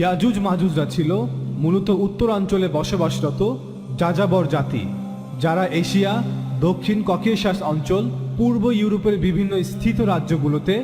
ইয়াজুজ মাজুজরা ছিল মূলত উত্তরাঞ্চলে বসবাসরত যাযাবর জাতি, যারা এশিয়া, দক্ষিণ ককেশাস অঞ্চল, পূর্ব ইউরোপের বিভিন্ন স্থিত রাজ্যগুলোতে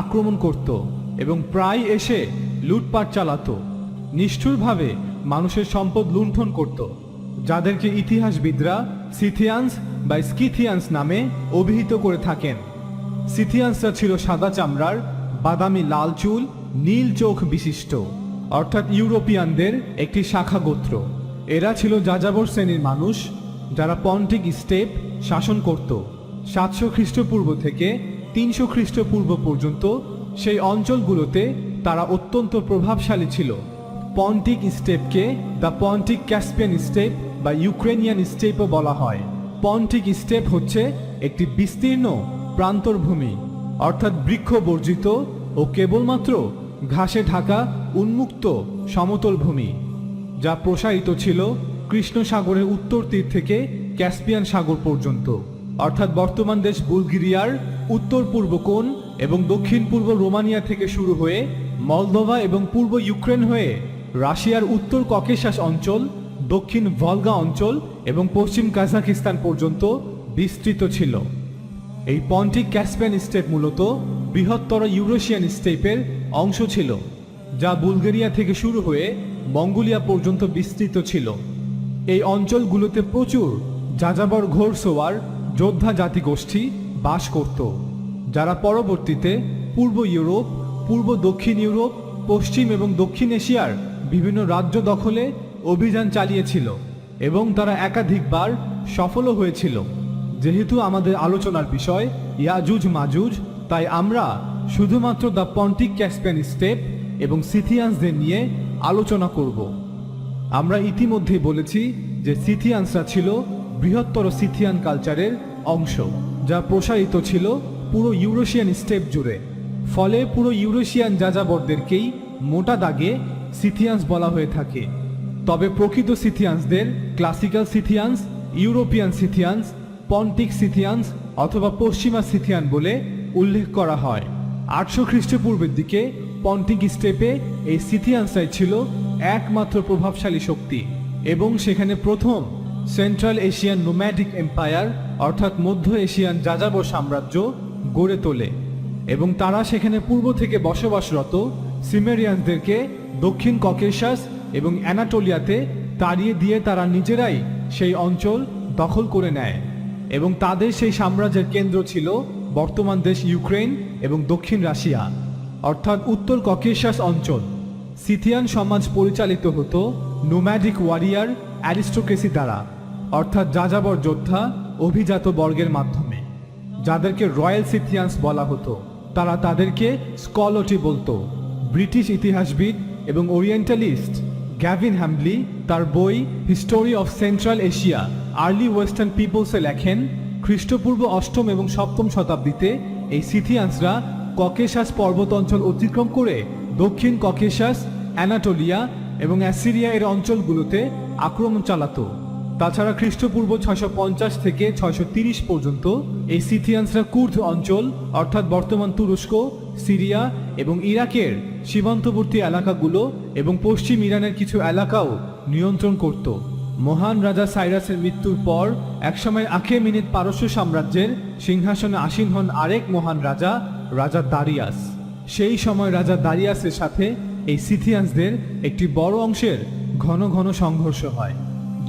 আক্রমণ করত এবং প্রায় এসে লুটপাট চালাত। নিষ্ঠুরভাবে মানুষের সম্পদ লুণ্ঠন করত, যাদেরকে ইতিহাসবিদরা সিথিয়ান্স বা স্কিথিয়ান্স নামে অভিহিত করে থাকেন। সিথিয়ান্সরা ছিল সাদা চামড়ার, বাদামি লাল চুল, নীল চোখ বিশিষ্ট। অর্থাৎ ইউরোপিয়ানদের একটি শাখা গোত্র। এরা ছিল যাযাবর শ্রেণির মানুষ, যারা পন্টিক স্টেপ শাসন করত। সাতশো খ্রিস্টপূর্ব থেকে তিনশো খ্রিস্টপূর্ব পর্যন্ত সেই অঞ্চলগুলোতে তারা অত্যন্ত প্রভাবশালী ছিল। পন্টিক স্টেপকে দ্য পন্টিক ক্যাসপিয়ান স্টেপ বা ইউক্রেনিয়ান স্টেপও বলা হয়। পন্টিক স্টেপ হচ্ছে একটি বিস্তীর্ণ প্রান্তরভূমি, অর্থাৎ বৃক্ষ বর্জিত ও কেবলমাত্র ঘাসে ঢাকা উন্মুক্ত সমতল ভূমি, যা প্রসারিত ছিল কৃষ্ণ সাগরের উত্তর তীর থেকে ক্যাসপিয়ান সাগর পর্যন্ত। অর্থাৎ বর্তমান দেশ বুলগেরিয়ার উত্তর পূর্ব কোণ এবং দক্ষিণ পূর্ব রোমানিয়া থেকে শুরু হয়ে মলদোভা এবং পূর্ব ইউক্রেন হয়ে রাশিয়ার উত্তর ককেশাস অঞ্চল, দক্ষিণ ভলগা অঞ্চল এবং পশ্চিম কাজাকিস্তান পর্যন্ত বিস্তৃত ছিল। এই পন্টিক ক্যাসপিয়ান স্টেপ মূলত বৃহত্তর ইউরোশিয়ান স্টেপের অংশ ছিল। যা বুলগেরিয়া থেকে শুরু হয়ে মঙ্গোলিয়া পর্যন্ত বিস্তৃত ছিল। এই অঞ্চলগুলোতে প্রচুর যাযাবর ঘোরসোয়ার যোদ্ধা জাতিগোষ্ঠী বাস করত, যারা পরবর্তীতে পূর্ব ইউরোপ, পূর্ব দক্ষিণ ইউরোপ, পশ্চিম এবং দক্ষিণ এশিয়ার বিভিন্ন রাজ্য দখলে অভিযান চালিয়েছিল এবং তারা একাধিকবার সফলও হয়েছিল। যেহেতু আমাদের আলোচনার বিষয় ইয়াজুজ মাজুজ তাই আমরা শুধুমাত্র দ্য পন্টিক ক্যাসপিয়ান স্টেপ এবং সিথিয়ানসদের নিয়ে আলোচনা করব। আমরা ইতিমধ্যে বলেছি যে সিথিয়ানসরা ছিল বৃহত্তর সিথিয়ান কালচারের অংশ, যা প্রসারিত ছিল পুরো ইউরোশিয়ান স্টেপ জুড়ে। ফলে পুরো ইউরোশিয়ান যাযাবরদেরকেই মোটা দাগে সিথিয়ান্স বলা হয়ে থাকে। তবে প্রকৃত সিথিয়ান্সদের ক্লাসিক্যাল সিথিয়ান্স, ইউরোপিয়ান সিথিয়ান্স, পন্টিক সিথিয়ান্স অথবা পশ্চিমা সিথিয়ান বলে উল্লেখ করা হয়। আটশো খ্রিস্টপূর্বের দিকে পন্টিক স্টেপে এই সিথিয়ান্সরাই ছিল একমাত্র প্রভাবশালী শক্তি এবং সেখানে প্রথম সেন্ট্রাল এশিয়ান নোম্যাডিক এম্পায়ার অর্থাৎ মধ্য এশিয়ান যাযাবর সাম্রাজ্য, গড়ে তোলে এবং তারা সেখানে পূর্ব থেকে বসবাসরত সিমেরিয়ানদেরকে দক্ষিণ ককেশাস এবং অ্যানাটোলিয়াতে তাড়িয়ে দিয়ে তারা নিজেরাই সেই অঞ্চল দখল করে নেয় এবং তাদের সেই সাম্রাজ্যের কেন্দ্র ছিল বর্তমান দেশ ইউক্রেন এবং দক্ষিণ রাশিয়া। অর্থাৎ উত্তর ককেশাস অঞ্চল। সিথিয়ান সমাজ পরিচালিত হতো নোম্যাডিক ওয়ারিয়ার অ্যারিস্টোক্রেসি দ্বারা, অর্থাৎ যাযাবর যোদ্ধা অভিজাত বর্গের মাধ্যমে। যাদেরকে রয়্যাল সিথিয়ান্স বলা হতো, তারা তাদেরকে স্কলটি বলতো। ব্রিটিশ ইতিহাসবিদ এবং ওরিয়েন্টালিস্ট গ্যাভিন হ্যাম্বলি তার বই history of Central Asia, early western পিপলসে লেখেন, খ্রিস্টপূর্ব অষ্টম এবং সপ্তম শতাব্দীতে এই সিথিয়ান্সরা ককেশাস পর্বত অঞ্চল অতিক্রম করে দক্ষিণ ককেশাস, অ্যানাটোলিয়া এবং অ্যাসিরিয়া এর অঞ্চলগুলোতে আক্রমণ চালাতো। তাছাড়া খ্রিস্টপূর্ব ছয়শো পঞ্চাশ থেকে ছয়শো পর্যন্ত এই সিথিয়ানসরা কুর্দ অঞ্চল, অর্থাৎ বর্তমান তুরস্ক, সিরিয়া এবং ইরাকের সীমান্তবর্তী এলাকাগুলো এবং পশ্চিম ইরানের কিছু এলাকাও নিয়ন্ত্রণ করত। মহান রাজা সাইরাসের মৃত্যুর পর একসময় আখে মিনিট পারস্য সাম্রাজ্যের সিংহাসনে আসীন হন আরেক মহান রাজা রাজা দারিয়াস। সেই সময় রাজা দারিয়াসের সাথে এই সিথিয়ান্সদের একটি বড় অংশের ঘন ঘন সংঘর্ষ হয়,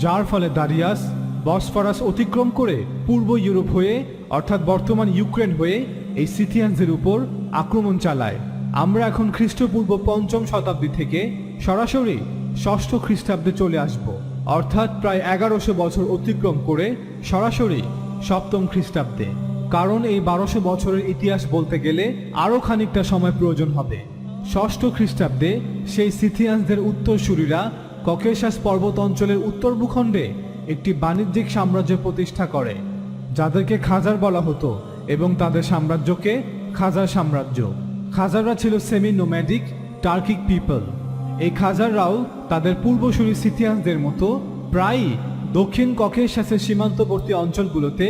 যার ফলে দারিয়াস বসফরাস অতিক্রম করে পূর্ব ইউরোপ হয়ে, অর্থাৎ বর্তমান ইউক্রেন হয়ে এই সিথিয়ানসের উপর আক্রমণ চালায়। আমরা এখন খ্রিস্টপূর্ব পঞ্চম শতাব্দী থেকে সরাসরি ষষ্ঠ খ্রিস্টাব্দে চলে আসব, অর্থাৎ প্রায় এগারোশো বছর অতিক্রম করে সরাসরি সপ্তম খ্রিস্টাব্দে। কারণ এই বারোশো বছরের ইতিহাস বলতে গেলে আরও খানিকটা সময় প্রয়োজন হবে। ষষ্ঠ খ্রিস্টাব্দে সেই সিথিয়ানসদের উত্তরসূরিরা ককেশাস পর্বত অঞ্চলের উত্তর ভূখণ্ডে একটি বাণিজ্যিক সাম্রাজ্য প্রতিষ্ঠা করে, যাদেরকে খাজার বলা হতো এবং তাদের সাম্রাজ্যকে খাজার সাম্রাজ্য। খাজাররা ছিল সেমি নোম্যাডিক টার্কিক পিপল। এই খাজাররাও তাদের পূর্বসূরি সিথিয়ানসদের মতো প্রায়ই দক্ষিণ ককেশাসের সীমান্তবর্তী অঞ্চলগুলোতে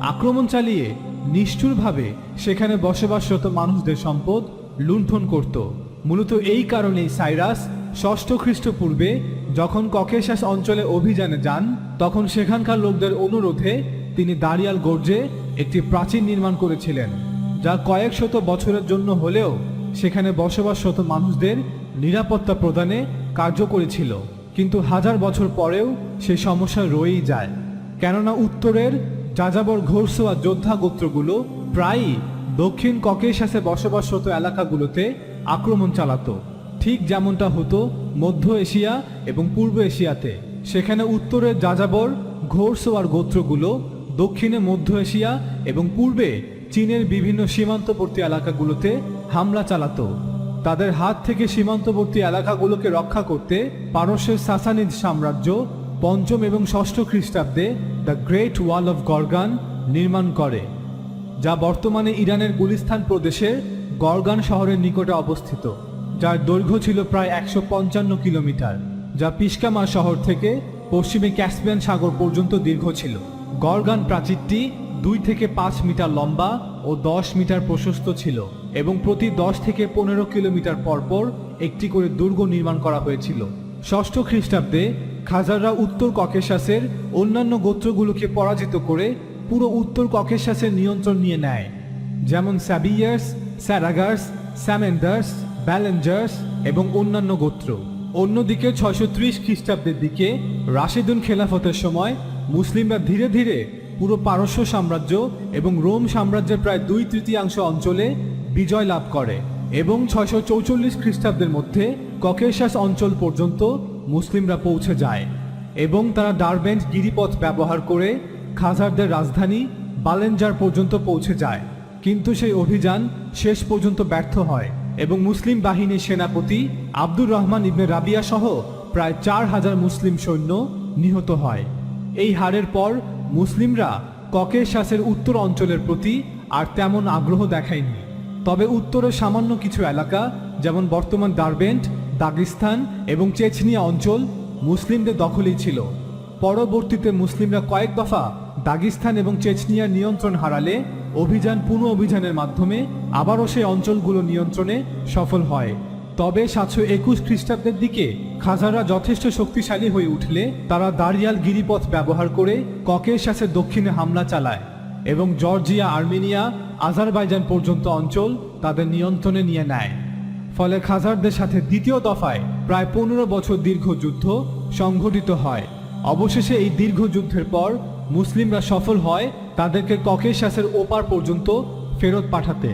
আক্রমণ চালিয়ে নিষ্ঠুরভাবে সেখানে বসবাসরত মানুষদের সম্পদ লুণ্ঠন করত। মূলত এই কারণেই সাইরাস ষষ্ঠ খ্রিস্টপূর্বে যখন ককেশাস অঞ্চলে অভিযানে যান, তখন সেখানকার লোকদের অনুরোধে তিনি দাঁড়িয়াল গর্জে একটি প্রাচীন নির্মাণ করেছিলেন, যা কয়েক শত বছরের জন্য হলেও সেখানে বসবাসরত মানুষদের নিরাপত্তা প্রদানে কার্যকরী ছিল কিন্তু হাজার বছর পরেও সে সমস্যা রয়েই যায়। কেননা উত্তরের যাযাবর ঘোরসোয়া যোদ্ধা গোত্রগুলো প্রায়ই দক্ষিণ ককেশাসে বসবাসরত এলাকাগুলোতে আক্রমণ চালাতো। ঠিক যেমনটা হতো মধ্য এশিয়া এবং পূর্ব এশিয়াতে। সেখানে উত্তরের যাযাবর ঘোরসোয়ার গোত্রগুলো, দক্ষিণে মধ্য এশিয়া এবং পূর্বে চীনের বিভিন্ন সীমান্তবর্তী এলাকাগুলোতে হামলা চালাতো। তাদের হাত থেকে সীমান্তবর্তী এলাকাগুলোকে রক্ষা করতে পারস্যের সাসানিদ সাম্রাজ্য পঞ্চম এবং ষষ্ঠ খ্রিস্টাব্দে the great wall of Gorgan নির্মাণ করে, যা বর্তমানে ইরানের গুলিস্তান প্রদেশের গরগান শহরের নিকটে অবস্থিত, যার দৈর্ঘ্য ছিল প্রায় একশো পঞ্চান্ন কিলোমিটার, যা পিসকামা শহর থেকে পশ্চিমে ক্যাসপিয়ান সাগর পর্যন্ত দীর্ঘ ছিল। গরগান প্রাচীরটি দুই থেকে পাঁচ মিটার লম্বা ও দশ মিটার প্রশস্ত ছিল এবং প্রতি দশ থেকে পনেরো কিলোমিটার পরপর একটি করে দুর্গ নির্মাণ করা হয়েছিল। ষষ্ঠ খ্রিস্টাব্দে খাজাররা উত্তর ককেশাসের অন্যান্য গোত্রগুলোকে পরাজিত করে পুরো উত্তর ককেশাসের নিয়ন্ত্রণ নিয়ে নেয়। যেমন স্যাবিয়ার্স স্যারাগার্স, স্যামেন্ডার্স, ব্যালেঞ্জার্স এবং অন্যান্য গোত্র। অন্যদিকে ছয়শো ত্রিশ খ্রিস্টাব্দের দিকে রাশিদুন খেলাফতের সময় মুসলিমরা ধীরে ধীরে পুরো পারস্য সাম্রাজ্য এবং রোম সাম্রাজ্যের প্রায় দুই তৃতীয়াংশ অঞ্চলে বিজয় লাভ করে এবং ছয়শো চৌচল্লিশ খ্রিস্টাব্দের মধ্যে ককেশাস অঞ্চল পর্যন্ত মুসলিমরা পৌঁছে যায় এবং তারা ডারবেন্ট গিরিপথ ব্যবহার করে খাজারদের রাজধানী বালেনজার পর্যন্ত পৌঁছে যায়। কিন্তু সেই অভিযান শেষ পর্যন্ত ব্যর্থ হয় এবং মুসলিম বাহিনীর সেনাপতি আব্দুর রহমান ইবনে রাবিয়া সহ প্রায় চার হাজার মুসলিম সৈন্য নিহত হয়। এই হারের পর মুসলিমরা ককেশাসের উত্তর অঞ্চলের প্রতি আর তেমন আগ্রহ দেখায়নি। তবে উত্তরের সামান্য কিছু এলাকা, যেমন বর্তমান দারবেন্ট দাগিস্তান এবং চেচনিয়া অঞ্চল মুসলিমদের দখলেই ছিল। পরবর্তীতে মুসলিমরা কয়েক দফা দাগিস্তান এবং চেচনিয়ার নিয়ন্ত্রণ হারালে অভিযান পুনঃ অভিযানের মাধ্যমে আবারও সেই অঞ্চলগুলো নিয়ন্ত্রণে সফল হয়। তবে সাতশো একুশ খ্রিস্টাব্দের দিকে খাজাররা যথেষ্ট শক্তিশালী হয়ে উঠলে তারা দারিয়াল গিরিপথ ব্যবহার করে ককেশাসের দক্ষিণে হামলা চালায় এবং জর্জিয়া, আর্মেনিয়া, আজারবাইজান পর্যন্ত অঞ্চল তাদের নিয়ন্ত্রণে নিয়ে নেয়। ফলে খাজারদের সাথে দ্বিতীয় দফায় প্রায় পনেরো বছর দীর্ঘ যুদ্ধ সংঘটিত হয়। অবশেষে এই দীর্ঘ যুদ্ধের পর মুসলিমরা সফল হয় তাদেরকে ককেশাসের ওপার পর্যন্ত ফেরত পাঠাতে।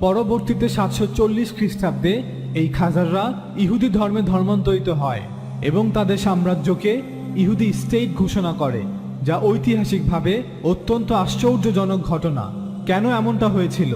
পরবর্তীতে সাতশো চল্লিশ খ্রিস্টাব্দে এই খাজাররা ইহুদি ধর্মে ধর্মান্তরিত হয় এবং তাদের সাম্রাজ্যকে ইহুদি স্টেট ঘোষণা করে, যা ঐতিহাসিকভাবে অত্যন্ত আশ্চর্যজনক ঘটনা। কেন এমনটা হয়েছিল?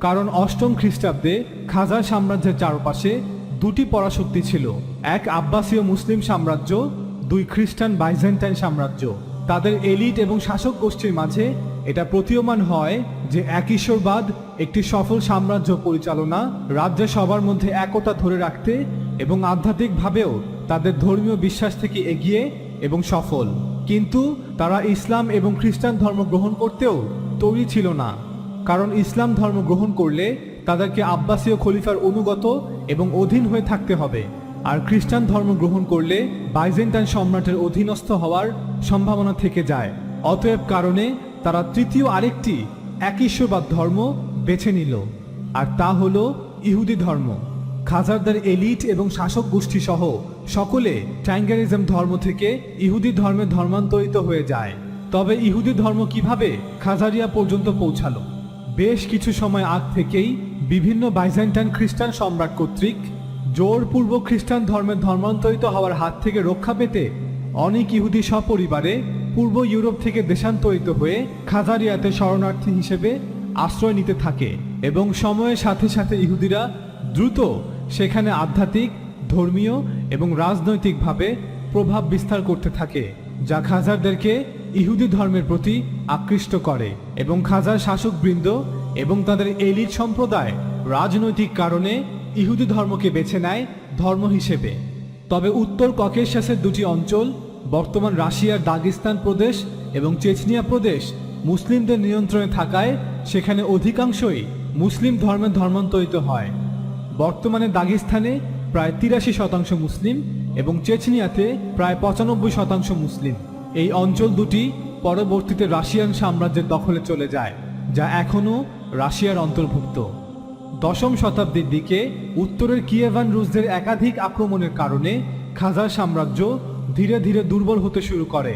কারণ অষ্টম খ্রিস্টাব্দে খাজার সাম্রাজ্যের চারপাশে দুটি পরাশক্তি ছিল। এক আব্বাসীয় মুসলিম সাম্রাজ্য, দুই খ্রিস্টান বাইজেন্টাইন সাম্রাজ্য। তাদের এলিট এবং শাসক গোষ্ঠীর মাঝে এটা প্রতীয়মান হয় যে এক ঈশ্বরবাদ, একটি সফল সাম্রাজ্য পরিচালনা রাজ্যে সবার মধ্যে একতা ধরে রাখতে এবং আধ্যাত্মিকভাবেও তাদের ধর্মীয় বিশ্বাস থেকে এগিয়ে এবং সফল। কিন্তু তারা ইসলাম এবং খ্রিস্টান ধর্ম গ্রহণ করতেও তৈরি ছিল না। কারণ ইসলাম ধর্ম গ্রহণ করলে তাদেরকে আব্বাসীয় খলিফার অনুগত এবং অধীন হয়ে থাকতে হবে। আর খ্রিস্টান ধর্ম গ্রহণ করলে বাইজেন্টাইন সম্রাটের অধীনস্থ হওয়ার সম্ভাবনা থেকে যায়। অতএব কারণে তারা তৃতীয় আরেকটি এক ঈশ্বরবাদ ধর্ম বেছে নিল, আর তা হল ইহুদি ধর্ম। খাজারদের এলিট এবং শাসক গোষ্ঠী সহ সকলে ট্যাঙ্গারিজম ধর্ম থেকে ইহুদি ধর্মে ধর্মান্তরিত হয়ে যায়। তবে ইহুদি ধর্ম কীভাবে খাজারিয়া পর্যন্ত পৌঁছালো? বেশ কিছু সময় আগ থেকেই বিভিন্ন বাইজেন্টাইন খ্রিস্টান সম্রাট কর্তৃক জোরপূর্বক খ্রিস্টান ধর্মে ধর্মান্তরিত হওয়ার হাত থেকে রক্ষা পেতে অনেক ইহুদি সপরিবারে পূর্ব ইউরোপ থেকে দেশান্তরিত হয়ে খাজারিয়াতে শরণার্থী হিসেবে আশ্রয় নিতে থাকে এবং সময়ের সাথে সাথে ইহুদিরা দ্রুত সেখানে আধ্যাত্মিক, ধর্মীয় এবং রাজনৈতিকভাবে প্রভাব বিস্তার করতে থাকে, যা খাজারদেরকে ইহুদি ধর্মের প্রতি আকৃষ্ট করে এবং খাজার শাসকবৃন্দ এবং তাদের এলিট সম্প্রদায় রাজনৈতিক কারণে ইহুদি ধর্মকে বেছে নেয় ধর্ম হিসেবে। তবে উত্তর ককেশাসের দুটি অঞ্চল, বর্তমান রাশিয়ার দাগিস্তান প্রদেশ এবং চেচনিয়া প্রদেশ, মুসলিমদের নিয়ন্ত্রণে থাকায় সেখানে অধিকাংশই মুসলিম ধর্মে ধর্মান্তরিত হয়। বর্তমানে দাগিস্তানে প্রায় তিরাশি শতাংশ মুসলিম এবং চেচনিয়াতে প্রায় পঁচানব্বই শতাংশ মুসলিম। এই অঞ্চল দুটি পরবর্তীতে রাশিয়ান সাম্রাজ্যের দখলে চলে যায়, যা এখনও রাশিয়ার অন্তর্ভুক্ত। দশম শতাব্দীর দিকে উত্তরের কিয়েভান রুশদের একাধিক আক্রমণের কারণে খাজার সাম্রাজ্য ধীরে ধীরে দুর্বল হতে শুরু করে।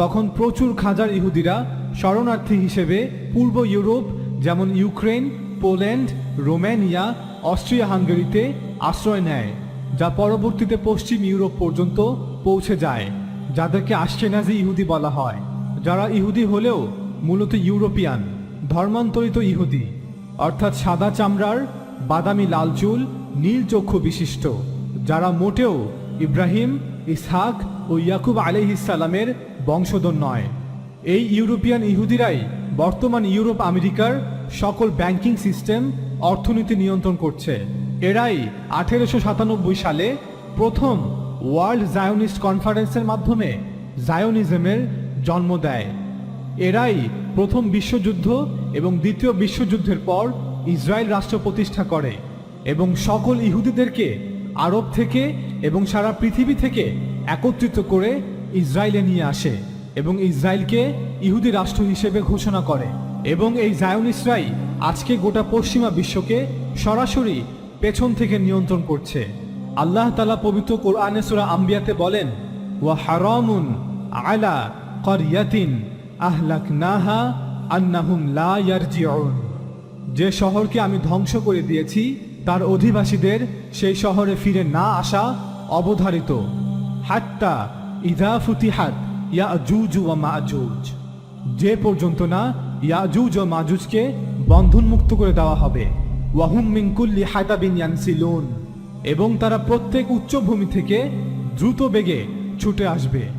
তখন প্রচুর খাজার ইহুদিরা শরণার্থী হিসেবে পূর্ব ইউরোপ, যেমন ইউক্রেন, পোল্যান্ড, রোমানিয়া, অস্ট্রিয়া হাঙ্গেরিতে আশ্রয় নেয়, যা পরবর্তীতে পশ্চিম ইউরোপ পর্যন্ত পৌঁছে যায়। যাদেরকে আশকেনাজি ইহুদি বলা হয়, যারা ইহুদি হলেও মূলত ইউরোপিয়ান, ধর্মান্তরিত ইহুদি, অর্থাৎ সাদা চামড়ার, বাদামি লাল চুল, নীল চক্ষু বিশিষ্ট, যারা মোটেও ইব্রাহিম, ইসহাক ও ইয়াকুব আলাইহিসালামের বংশধর নয়। এই ইউরোপিয়ান ইহুদিরাই বর্তমান ইউরোপ আমেরিকার সকল ব্যাংকিং সিস্টেম, অর্থনীতি নিয়ন্ত্রণ করছে। এরাই আঠেরোশো সাতানব্বই সালে প্রথম ওয়ার্ল্ড জায়োনিস্ট কনফারেন্সের মাধ্যমে জায়োনিজমের জন্ম দেয়। এরাই প্রথম বিশ্বযুদ্ধ এবং দ্বিতীয় বিশ্বযুদ্ধের পর ইসরায়েল রাষ্ট্র প্রতিষ্ঠা করে এবং সকল ইহুদিদেরকে আরব থেকে এবং সারা পৃথিবী থেকে একত্রিত করে ইসরায়েলে নিয়ে আসে এবং ইসরায়েলকে ইহুদি রাষ্ট্র হিসেবে ঘোষণা করে এবং এই জায়নিসরাই আজকে গোটা পশ্চিমা বিশ্বকে সরাসরি পেছন থেকে নিয়ন্ত্রণ করছে। আল্লাহ তালা পবিত্র কোরআনে সূরা আম্বিয়াতে বলেন, ওয়া হারামুন আলা করিয়াতিন আহলাক নাহা আন্নাহুম লা ইয়ারজিউন। যে শহরকে আমি ধ্বংস করে দিয়েছি, তার অধিবাসীদের সেই শহরে ফিরে না আসা অবধারিত। হাত্তা ইদা ফুতিহাত ইয়াজুজ ওয়া মাজুজ। যে পর্যন্ত না ইয়াজুজ ও মাজুজকে বন্ধনমুক্ত করে দেওয়া হবে। ওয়াহুম মিন কুল্লি হাদাবিন ইয়ানসিলুন। এবং তারা প্রত্যেক উচ্চভূমি থেকে দ্রুত বেগে ছুটে আসবে।